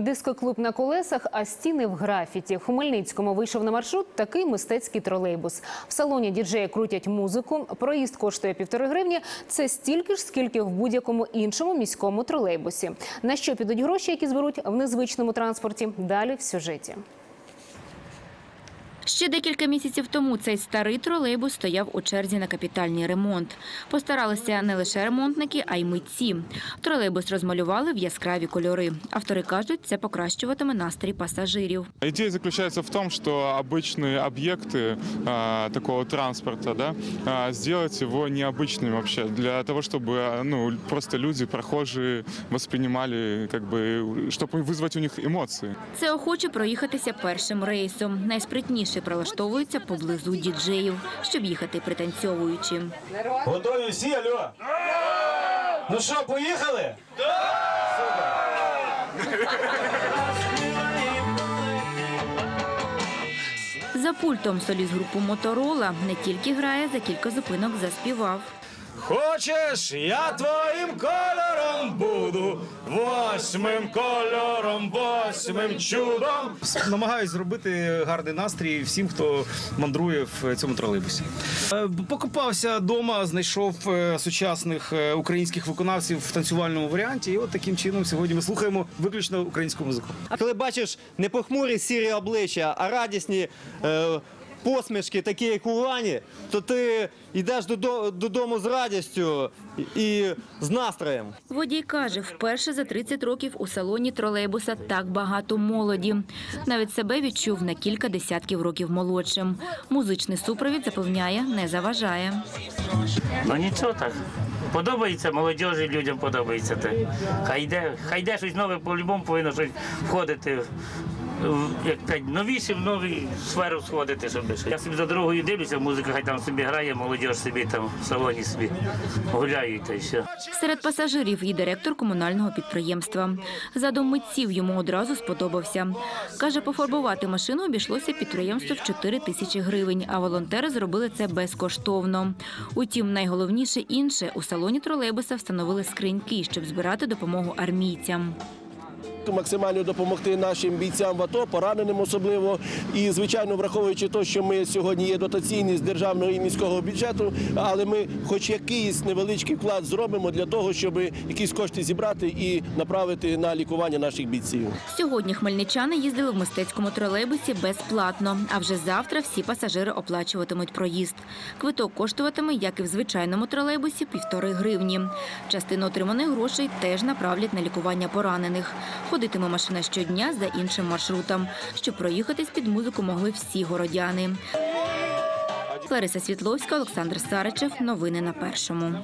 Дискоклуб на колесах, а стіни в графіті. В Хмельницькому вийшов на маршрут такий мистецький тролейбус. В салоні діджеї крутять музику. Проїзд коштує півтори гривні. Це стільки ж, скільки в будь-якому іншому міському тролейбусі. На що підуть гроші, які зберуть в незвичному транспорті? Далі в сюжеті. Ще декілька місяців тому цей старий тролейбус стояв у черзі на капітальний ремонт. Постаралися не лише ремонтники, а й митці. Тролейбус розмалювали в яскраві кольори. Автори кажуть, це покращуватиме настрій пасажирів. Идея заключается в том, что обычные объекты а, такого транспорта, да, а, сделать его необычным вообще, для того, чтобы а, ну, просто люди, прохожие воспринимали, как бы, чтобы вызвать у них эмоции. Це охоче проїхатися першим рейсом. Найспритніше прилаштовуються поблизу діджеїв, щоб їхати пританцьовуючи. Готові всі, алло? Ну що, поїхали? За пультом соліст групу Моторола не тільки грає, за кілька зупинок заспівав. Хочеш, я твоїм кольором буду, восьмим кольором, восьмим чудом. Намагаюсь зробити гарний настрій всім, хто мандрує в цьому тролейбусі. Е, Покопався вдома, знайшов е, сучасних е, українських виконавців в танцювальному варіанті. І от таким чином сьогодні ми слухаємо виключно українську музику. А коли бачиш не похмурі сірі обличчя, а радісні е, посмішки, такі як у Вані, то ти йдеш додо- додому з радістю і з настроєм. Водій каже, вперше за 30 років у салоні тролейбуса так багато молоді. Навіть себе відчув на кілька десятків років молодшим. Музичний супровід запевняє, не заважає. Ну нічого так. Подобається молодіжі, людям подобається те. Хай йде, хай йде щось нове, по-любому повинно щось входити. В- Як кажуть, новіше в нову сферу сходити, щоб я собі за дорогою дивлюся, музика хай там собі грає, молодіж собі там в салоні собі гуляють та все. Серед пасажирів і директор комунального підприємства. Задум митців йому одразу сподобався. Каже, пофарбувати машину обійшлося підприємству в 4 тисячі гривень, а волонтери зробили це безкоштовно. Утім, найголовніше інше у салоні тролейбуса встановили скриньки, щоб збирати допомогу армійцям. Максимально допомогти нашим бійцям в АТО, пораненим особливо. І, звичайно, враховуючи те, що ми сьогодні є дотаційні з державного і міського бюджету, але ми хоч якийсь невеличкий вклад зробимо для того, щоб якісь кошти зібрати і направити на лікування наших бійців. Сьогодні хмельничани їздили в мистецькому тролейбусі безплатно, а вже завтра всі пасажири оплачуватимуть проїзд. Квиток коштуватиме, як і в звичайному тролейбусі, півтори гривні. Частину отриманих грошей теж направлять на лікування поранених. Ходитиме машина щодня за іншим маршрутом, щоб проїхатись під музику могли всі городяни. Лариса Світловська, Олександр Саричев. Новини на першому.